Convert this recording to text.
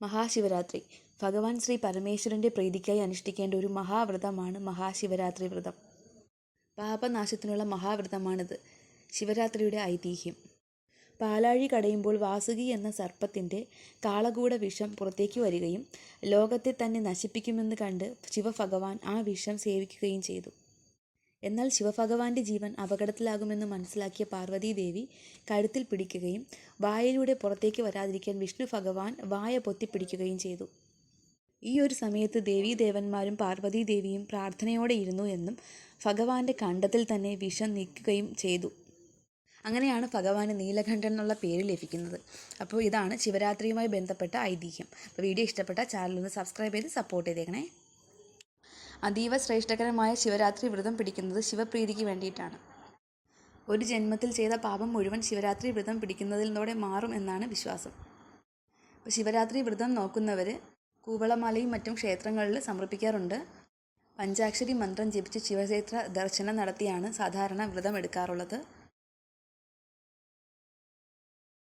മഹാശിവരാത്രി. ഭഗവാൻ ശ്രീ പരമേശ്വരന്റെ പ്രീതിക്കായി അനുഷ്ഠിക്കേണ്ട ഒരു മഹാവ്രതമാണ് മഹാശിവരാത്രി വ്രതം. പാപനാശത്തിനുള്ള മഹാവ്രതമാണിത്. ശിവരാത്രിയുടെ ഐതിഹ്യം. പാലാഴി കടയുമ്പോൾ വാസുകി എന്ന സർപ്പത്തിന്റെ കാളകൂട വിഷം പുറത്തേക്ക് വരികയും ലോകത്തെ തന്നെ നശിപ്പിക്കുമെന്ന് കണ്ട് ശിവഭഗവാൻ ആ വിഷം സേവിക്കുകയും ചെയ്തു. എന്നാൽ ശിവഭഗവാന്റെ ജീവൻ അപകടത്തിലാകുമെന്ന് മനസ്സിലാക്കിയ പാർവതീദേവി കഴുത്തിൽ പിടിക്കുകയും വായയിലൂടെ പുറത്തേക്ക് വരാതിരിക്കാൻ വിഷ്ണു ഭഗവാൻ വായ പൊത്തിപ്പിടിക്കുകയും ചെയ്തു. ഈ ഒരു സമയത്ത് ദേവീദേവന്മാരും പാർവതീദേവിയും പ്രാർത്ഥനയോടെ ഇരുന്നു എന്നും ഭഗവാന്റെ കണ്ടത്തിൽ തന്നെ വിഷം നീക്കുകയും ചെയ്തു. അങ്ങനെയാണ് ഭഗവാന് നീലകണ്ഠൻ എന്നുള്ള പേര് ലഭിക്കുന്നത്. അപ്പോൾ ഇതാണ് ശിവരാത്രിയുമായി ബന്ധപ്പെട്ട ഐതിഹ്യം. അപ്പോൾ വീഡിയോ ഇഷ്ടപ്പെട്ട ചാനൽ ഒന്ന് സബ്സ്ക്രൈബ് ചെയ്ത് സപ്പോർട്ട് ചെയ്തേക്കണേ. അതീവ ശ്രേഷ്ഠകരമായ ശിവരാത്രി വ്രതം പിടിക്കുന്നത് ശിവപ്രീതിക്ക് വേണ്ടിയിട്ടാണ്. ഒരു ജന്മത്തിൽ ചെയ്ത പാപം മുഴുവൻ ശിവരാത്രി വ്രതം പിടിക്കുന്നതിലൂടെ മാറും എന്നാണ് വിശ്വാസം. ശിവരാത്രി വ്രതം നോക്കുന്നവർ കൂവളമാലയും മറ്റും ക്ഷേത്രങ്ങളിൽ സമർപ്പിക്കാറുണ്ട്. പഞ്ചാക്ഷരി മന്ത്രം ജപിച്ച് ശിവക്ഷേത്ര ദർശനം നടത്തിയാണ് സാധാരണ വ്രതം എടുക്കാറുള്ളത്